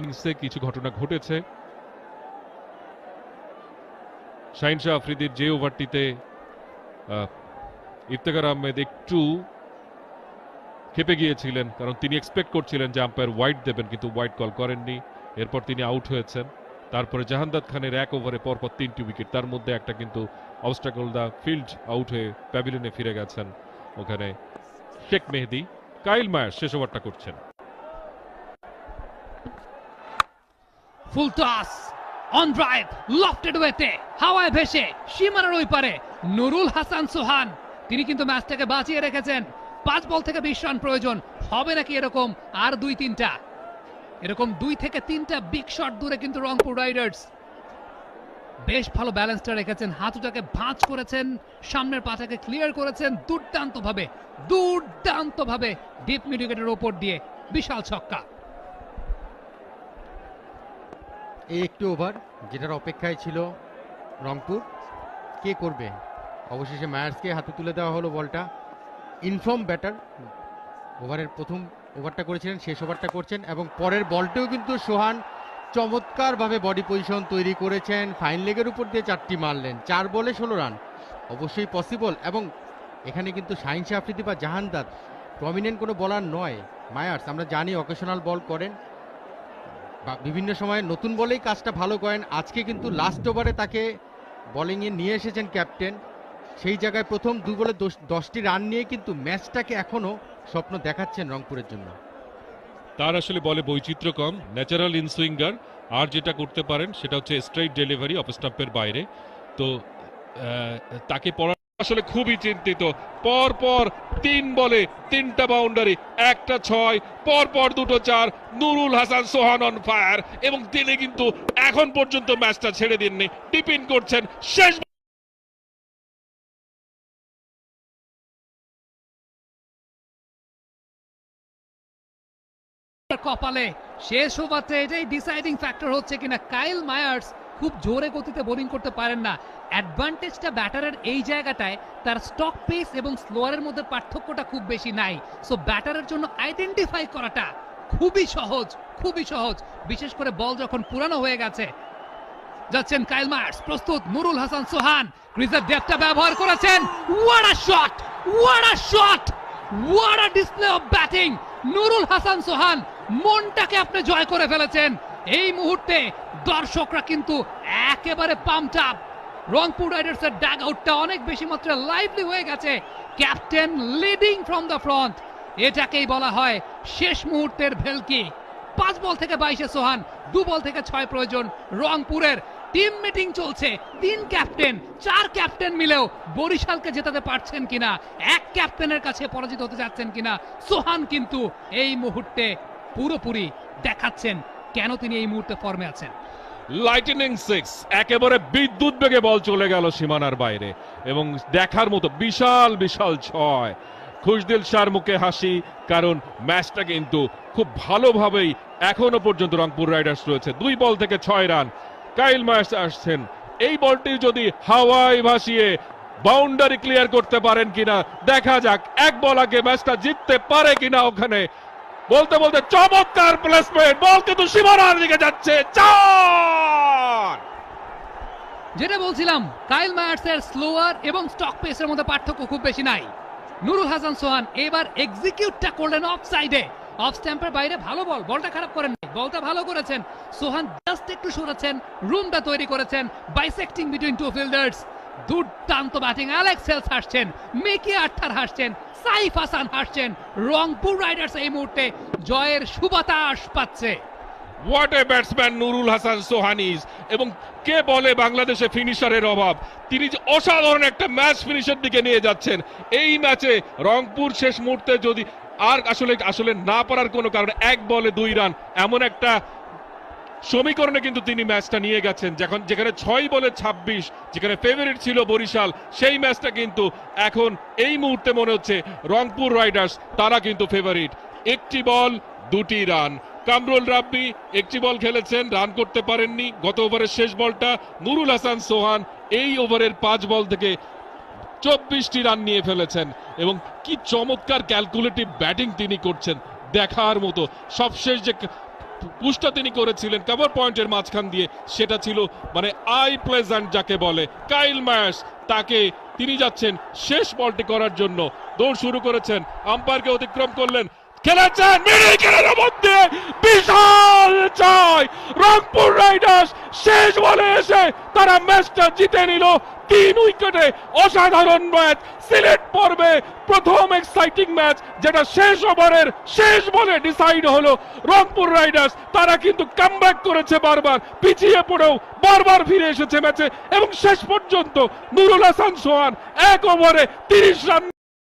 ইনিংসে কিছু ঘটনা ঘটেছে। শাহিন শাহ আফ্রিদির যে ওভারটিতে আহ, ইফতেখার আহমেদ একটু খেপে গিয়েছিলেন কারণ তিনি এক্সপেক্ট করছিলেন যে আম্পায়ার হোয়াইট দেবেন কিন্তু হোয়াইট কল করেননি। এরপর তিনি আউট হয়েছেন। তারপরে জাহান্দাদ খানের এক ওভারে পরপর তিনটি উইকেট তার মধ্যে একটা কিন্তু অবস্টাকল দা ফিল্ড আউট হয়ে প্যাভিলিয়নে ফিরে গেছেন ওখানে শেখ মেহেদি। কাইল মায়ার শেষ ওভারটা করছেন। Full toss on drive lofted ওয়েতে, হাওয়ায় ভেসে, সীমানার ওই পারে, নুরুল হাসান সোহান। তিনি কিন্তু ম্যাচটাকে বাঁচিয়ে রেখেছেন। পাঁচ বল থেকে বিশ রান প্রয়োজন। হবে নাকি এরকম আর দুই তিনটা? এরকম দুই থেকে তিনটা বিগ শট দূরে কিন্তু রংপুর রাইডার্স। বেশ ভালো ব্যালেন্সটা রেখেছেন। হাতুটাকে ভাঁজ করেছেন। সামনের পাটাকে ক্লিয়ার করেছেন। দুর্দান্ত ভাবে দুর্দান্ত ভাবে ডিপ মিড উইকেটের ওপর দিয়ে বিশাল ছক্কা। এই একটি ওভার যেটার অপেক্ষায় ছিল রংপুর। কে করবে? অবশেষে মায়ার্সকে হাতে তুলে দেওয়া হলো বলটা। ইনফর্ম ব্যাটার ওভারের প্রথম ওভারটা করেছিলেন, শেষ ওভারটা করছেন, এবং পরের বলটাও কিন্তু সোহান চমৎকারভাবে বডি পজিশন তৈরি করেছেন। ফাইন লেগের উপর দিয়ে চারটি মারলেন, চার বলে ষোলো রান। অবশ্যই পসিবল এবং এখানে কিন্তু শাহিন শাহ আফ্রিদি বা জাহানদাদ প্রমিনেন্ট কোনো বলার নয়। মায়ার্স আমরা জানি অকেশনাল বল করেন। বা বিভিন্ন সময় নতুন বলেই কাজটা ভালো করেন। আজকে কিন্তু লাস্ট ওভারে তাকে বোলিংয়ে নিয়ে এসেছেন ক্যাপ্টেন সেই জায়গায় প্রথম দু বলে দশ- দশটি রান নিয়ে কিন্তু ম্যাচটাকে এখনও স্বপ্ন দেখাচ্ছেন রংপুরের জন্য। তার আসলে বলে বৈচিত্র্য কম ন্যাচারাল ইনসুইঙ্গার আর যেটা করতে পারেন সেটা হচ্ছে স্ট্রাইট ডেলিভারি অফ স্টাম্পের বাইরে। তো তাকে পড়া আসলে খুবই চিন্তিত। পর পর তিন বলে তিনটা বাউন্ডারি একটা ছয়, পর পর দুটো চার, নুরুল হাসান সোহান অন ফায়ার এবং তিনি কিন্তু এখন পর্যন্ত ম্যাচটা ছেড়ে দিননি। টিপিন করছেন শেষ কপালে। শেষ ওভারতে এটাই ডিসাইডিং ফ্যাক্টর হচ্ছে কিনা? কাইল মায়ার্স খুব জোরে গতিতে বোলিং করতে পারেন না। অ্যাডভান্টেজটা ব্যাটারের এই জায়গাটায়, তার স্টক পেস এবং স্লোয়ারের মধ্যে পার্থক্যটা খুব বেশি নাই। সো ব্যাটারের জন্য আইডেন্টিফাই করাটা খুবই সহজ খুবই সহজ। বিশেষ করে বল যখন পুরানো হয়ে গেছে। যাচ্ছেন কাইল মায়ার্স প্রস্তুত, নুরুল হাসান সোহান, ক্রিজের ডেপটা ব্যবহার করেছেন। What a shot what a shot what a display of batting Nurul Hasan Sohan, মনটাকে আপনি জয় করে ফেলেছেন। এই মুহূর্তে দর্শকরা কিন্তু একেবারে পাম্পড আপ রংপুর রাইডার্সের ড্যাগ আউটটা অনেক বেশি মাত্রায় লাইভলি হয়ে গেছে। Captain leading from the front এটাকেই বলা হয় শেষ মুহূর্তের ভেলকি। পাঁচ বল থেকে বাইশে সোহান, দু বল থেকে ছয় প্রয়োজন রংপুরের। টিম মিটিং চলছে। তিন ক্যাপ্টেন চার ক্যাপ্টেন মিলেও বরিশালকে জেতাতে পারছেন কিনা, এক ক্যাপ্টেনের কাছে পরাজিত হতে যাচ্ছেন কিনা, সোহান কিন্তু এই মুহূর্তে পুরোপুরি দেখাচ্ছেন কেন তিনি এই মুহূর্তে ফর্মে আছেন? লাইটেনিং সিক্স একেবারে বিদ্যুৎ বেগে বল চলে গেল সীমানার বাইরে এবং দেখার মতো বিশাল বিশাল ছয়। খুশদিল শাহর মুখে হাসি, কারণ ম্যাচটা কিন্তু খুব ভালোভাবেই এখনও পর্যন্ত রংপুর রাইডার্স রয়েছে। দুই বল থেকে ছয় রান। কাইল মায়ার্স আসছেন। এই বলটি যদি হাওয়ায় ভাসিয়ে বাউন্ডারি ক্লিয়ার করতে পারেন কিনা, দেখা যাক। এক বল আগে ম্যাচটা জিততে পারে কিনা ওখানে। বলতে বলতে চমৎকার প্লেসমেন্ট বল কিন্তু সীমানার দিকে যাচ্ছে। চার! যেটা বলছিলাম, কাইল মায়ার্সের স্লোয়ার এবং স্টক পেসের মধ্যে পার্থক্য খুব বেশি নাই। নুরুল হাসান সোহান এবার এক্সিকিউটটা করলেন অফ সাইডে অফ স্ট্যাম্পের বাইরে ভালো বল, বলটা খারাপ করেন বলটা ভালো করেছেন। সোহান জাস্ট একটু সরেছেন রুমটা তৈরি করেছেন বাইসেক্টিং বিটুইন টু ফিল্ডার্স দুর্দান্ত ব্যাটিং অ্যালেক্স হেলস হাসছেন মেকি আট্টার হাসছেন সাইফ হাসান হাসছেন। রংপুর রাইডার্স এই মুহূর্তে জয়ের সুবাতাস পাচ্ছে। What a batsman Nurul Hasan Sohan is এবং কে বলে বাংলাদেশে ফিনিশারের অভাব? তিনি যে অসাধারণ একটা ম্যাচ ফিনিশের দিকে নিয়ে যাচ্ছেন। এই ম্যাচে রংপুর শেষ মুহূর্তে যদি আর আসলে আসলে না পারার কোনো কারণে এক বলে দুই রান, এমন একটা সমীকরণে কিন্তু তিনি ম্যাচটা নিয়ে গেছেন। যখন যেখানে ছয় বলে ছাব্বিশ, যেখানে ফেভারিট ছিল বরিশাল, সেই ম্যাচটা কিন্তু এখন এই মুহূর্তে মনে হচ্ছে রংপুর রাইডার্স, তারা কিন্তু ফেভারিট একটি বল, দুটি রান। কামরুল রাব্বি একটি বল খেলেছেন, রান করতে পারেননি। গত ওভারের শেষ বলটা নুরুল হাসান সোহান এই ওভারের পাঁচ বল থেকে চব্বিশটি রান নিয়ে ফেলেছেন। এবং কি চমৎকার ক্যালকুলেটিভ ব্যাটিং তিনি করছেন, দেখার মতো। সবশেষ যে পুশটা তিনি করেছিলেন কভার পয়েন্টের মাঝখান দিয়ে। সেটা ছিল মানে আই প্লেজেন্ট যাকে বলে। কাইল ম্যাশ, তাকে তিনি যাচ্ছেন শেষ বলটি করার জন্য। দৌড় শুরু করেছেন, আম্পায়ারকে অতিক্রম করলেন। খেলেছেন মিডিল মধ্যে বিশাল জয়। রংপুর রাইডার্স শেষ বলে এসে তারা ম্যাচটা জিতে নিল তিন উইকেটে। অসাধারণ ম্যাচ। সিলেট পর্বে প্রথম এক্সাইটিং ম্যাচ, যেটা শেষ ওভারের শেষ বলে ডিসাইড হলো রংপুর রাইডার্স। তারা কিন্তু কামব্যাক করেছে বারবার, পিছিয়ে পড়েও বারবার ফিরে এসেছে ম্যাচে। এবং শেষ পর্যন্ত নুরুল হাসান সোহান এক ওভারে তিরিশ রান